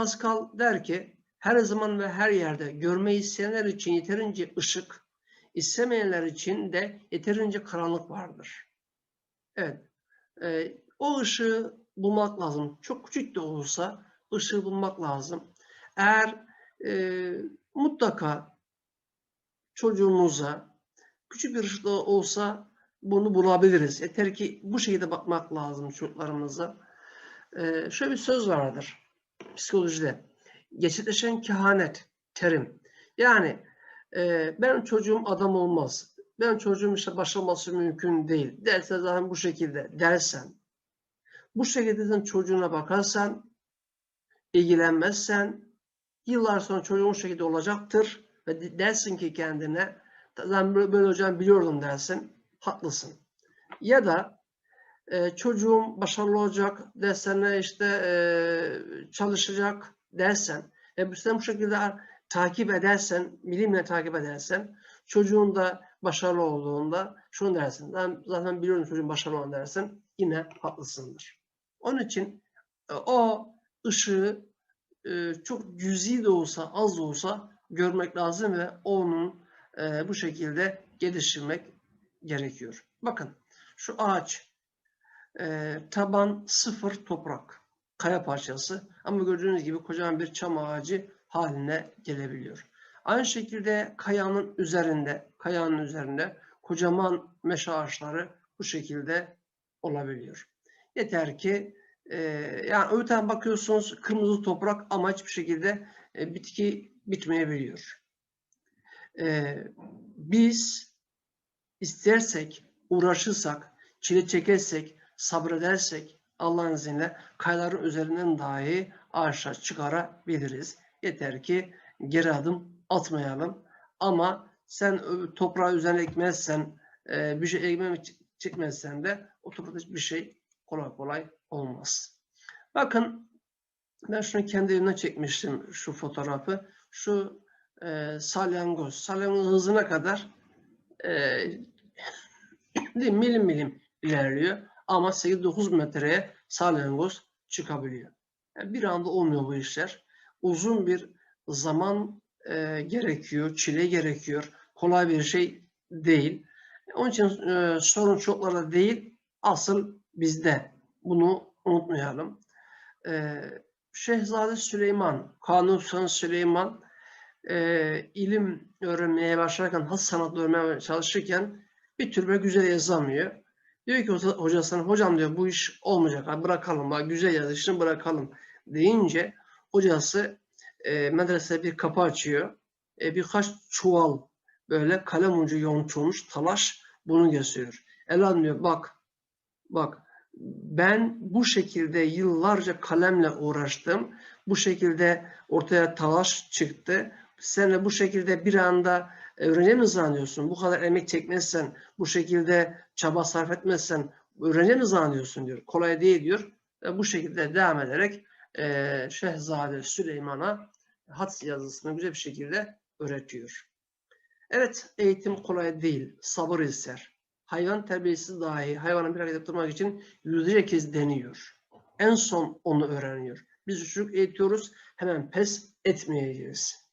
Pascal der ki her zaman ve her yerde görmeyi isteyenler için yeterince ışık, istemeyenler için de yeterince karanlık vardır. Evet, e, o ışığı bulmak lazım. Çok küçük de olsa ışığı bulmak lazım. Eğer e, mutlaka çocuğumuza küçük bir ışık da olsa bunu bulabiliriz. Yeter ki bu şekilde bakmak lazım çocuklarımıza. E, şöyle bir söz vardır psikolojide. Gerçekleşen kehanet terim. Yani e, ben çocuğum adam olmaz. Ben çocuğum işte başlaması mümkün değil. Derse zaten bu şekilde dersen. Bu şekilde sen çocuğuna bakarsan, ilgilenmezsen yıllar sonra çocuğun o şekilde olacaktır ve de- dersin ki kendine ben böyle, böyle hocam biliyordum dersin. Haklısın. Ya da e, çocuğum başarılı olacak derslerine işte e, çalışacak dersen ve sen bu şekilde takip edersen, bilimle takip edersen çocuğun da başarılı olduğunda şunu dersin. Ben zaten biliyorum çocuğun başarılı olan dersin. Yine haklısındır. Onun için e, o ışığı e, çok cüzi de olsa az da olsa görmek lazım ve onun bu şekilde geliştirmek gerekiyor. Bakın şu ağaç e, taban sıfır toprak kaya parçası ama gördüğünüz gibi kocaman bir çam ağacı haline gelebiliyor. Aynı şekilde kayanın üzerinde kayanın üzerinde kocaman meşe ağaçları bu şekilde olabiliyor. Yeter ki e, yani öten bakıyorsunuz kırmızı toprak ama hiçbir şekilde e, bitki bitmeyebiliyor. E, biz istersek, uğraşırsak, çile çekersek, sabredersek Allah'ın izniyle kayaların üzerinden dahi ağaçlar çıkarabiliriz. Yeter ki geri adım atmayalım. Ama sen toprağı üzerine ekmezsen, e, bir şey ekmemek çekmezsen de o toprakta hiçbir şey kolay kolay olmaz. Bakın ben şunu kendi elimden çekmiştim şu fotoğrafı. Şu e, salyangoz. Salyangoz hızına kadar e, milim milim ilerliyor. Ama 8-9 metreye salyangoz çıkabiliyor. Yani bir anda olmuyor bu işler. Uzun bir zaman e, gerekiyor, çile gerekiyor. Kolay bir şey değil. Onun için e, sorun çoklarda değil, asıl bizde. Bunu unutmayalım. E, Şehzade Süleyman, Sultan Süleyman e, ilim öğrenmeye başlarken, has sanat öğrenmeye çalışırken bir türlü güzel yazamıyor. Diyor ki hoca- hocam diyor bu iş olmayacak, abi bırakalım, bak güzel yazışını bırakalım deyince hocası e, medresede bir kapı açıyor. E, birkaç çuval böyle kalem ucu yontulmuş talaş bunu gösteriyor. Elan diyor bak, bak ben bu şekilde yıllarca kalemle uğraştım. Bu şekilde ortaya talaş çıktı. Sen de bu şekilde bir anda öğrenci mi zannediyorsun? Bu kadar emek çekmezsen, bu şekilde çaba sarf etmezsen öğrenci mi zannediyorsun diyor. Kolay değil diyor. Ve bu şekilde devam ederek eee Şehzade Süleyman'a hat yazısını güzel bir şekilde öğretiyor. Evet, eğitim kolay değil, sabır ister. Hayvan terbiyesi dahi hayvanı bir hareket yaptırmak için yüzlerce kez deniyor. En son onu öğreniyor. Biz çocuk eğitiyoruz, hemen pes etmeyeceğiz.